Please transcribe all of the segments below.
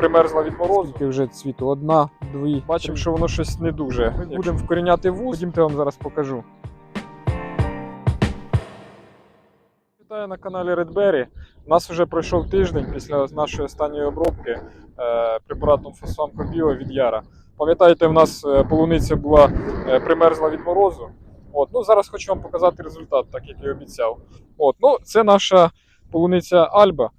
примерзла від морозу. Скільки вже цвіту? Одна, дві. Бачимо, що воно щось не дуже. Ми Якщо- будемо вкоріняти вуз. Ходімте, я вам зараз покажу. Вітаю на каналі Redberry. У нас вже пройшов тиждень після нашої останньої обробки е, препаратом Фосфамко Біо від Яра. Пам'ятаєте, в нас е, полуниця була е, примерзла від морозу. От, ну, зараз хочу вам показати результат, так як і обіцяв. От, ну, це наша полуниця Альба.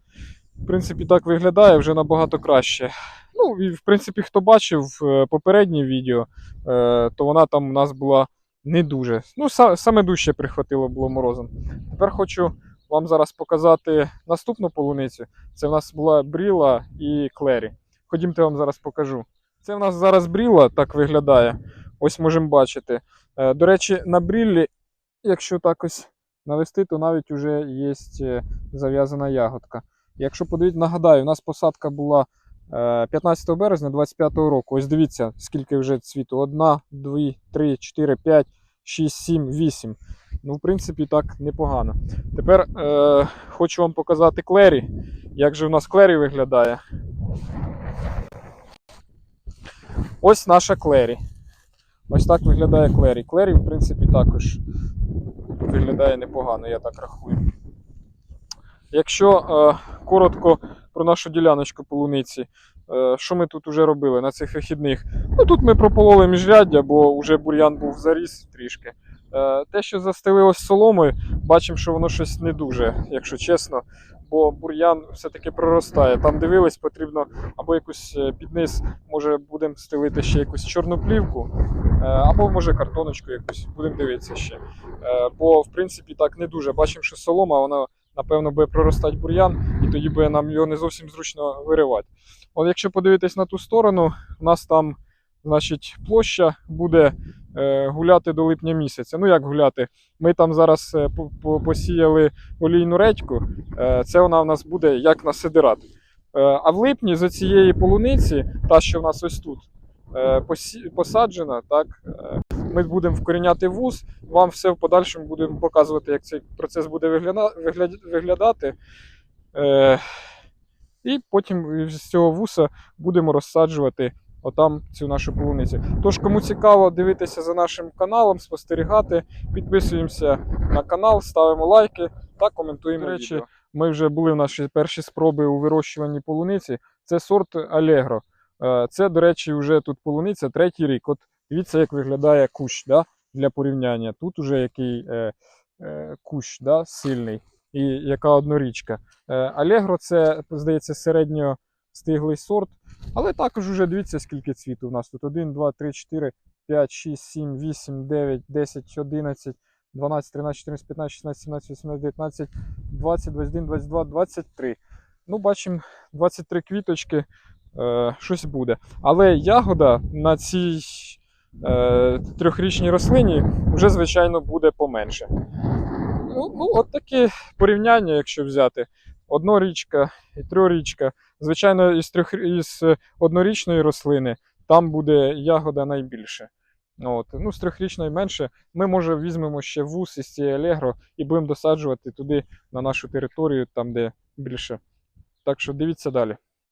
В принципі, так виглядає вже набагато краще. Ну, і в принципі, хто бачив е, попереднє відео, е, то вона там у нас була не дуже. Ну, саме дужче прихватило було морозом. Тепер хочу вам зараз показати наступну полуницю. Це в нас була Бріла і Клері. Ходімте, я вам зараз покажу. Це в нас зараз Бріла так виглядає. Ось можемо бачити. Е, До речі, на Бріллі, якщо так ось навести, то навіть вже є зав'язана ягодка. Якщо подивіться, нагадаю, у нас посадка була е, 15 березня 25 року. Ось дивіться, скільки вже цвіту. Одна, дві, три, чотири, п'ять, шість, сім, вісім. Ну, в принципі, так непогано. Тепер е, хочу вам показати клері. Як же в нас клері виглядає. Ось наша клері. Ось так виглядає клері. Клері, в принципі, також виглядає непогано, я так рахую. Якщо е, коротко про нашу діляночку полуниці, е, що ми тут вже робили на цих вихідних? Ну тут ми пропололи міжряддя, бо вже бур'ян був заріс трішки. Е, те, що застелилось соломою, бачимо, що воно щось не дуже, якщо чесно. Бо бур'ян все-таки проростає. Там дивились, потрібно або якусь е, під низ, може будемо стелити ще якусь чорну плівку, е, або може картоночку якусь, будемо дивитися ще. Е, Бо в принципі так не дуже. Бачимо, що солома, вона напевно буде проростати бур'ян, і тоді буде нам його не зовсім зручно виривати. От якщо подивитись на ту сторону, у нас там значить, площа буде е, гуляти до липня місяця. Ну як гуляти? Ми там зараз е, по- по- посіяли олійну редьку, е, це вона в нас буде як на сидират. Е, а в липні з цієї полуниці, та що в нас ось тут посаджена, так, е, ми будемо вкоріняти вуз, вам все в подальшому будемо показувати, як цей процес буде виглядати. Е, і потім з цього вуса будемо розсаджувати отам цю нашу полуницю. Тож, кому цікаво дивитися за нашим каналом, спостерігати, підписуємося на канал, ставимо лайки та коментуємо. До речі, відео. ми вже були в наші перші спроби у вирощуванні полуниці. Це сорт Allegro. Е, Це, до речі, вже тут полуниця третій рік. От дивіться, як виглядає кущ да, для порівняння. Тут уже який е, е, кущ да, сильний і яка однорічка. Е, Allegro це, здається, середньостиглий сорт. Але також уже дивіться, скільки цвіту у нас тут. 1, 2, 3, 4, 5, 6, 7, 8, 9, 10, 11, 12, 13, 14, 15, 16, 17, 18, 19, 20, 21, 22, 23. Ну, бачимо, 23 квіточки, е, щось буде. Але ягода на цій е, трьохрічній рослині вже, звичайно, буде поменше. Ну, ну, от таке порівняння, якщо взяти. Однорічка і трьохрічка. Звичайно, із, трьох, із однорічної рослини там буде ягода найбільше. От. Ну, з трьохрічної менше. Ми, може, візьмемо ще вуз із цієї Allegro і будемо досаджувати туди на нашу територію, там, де більше. Так що дивіться далі.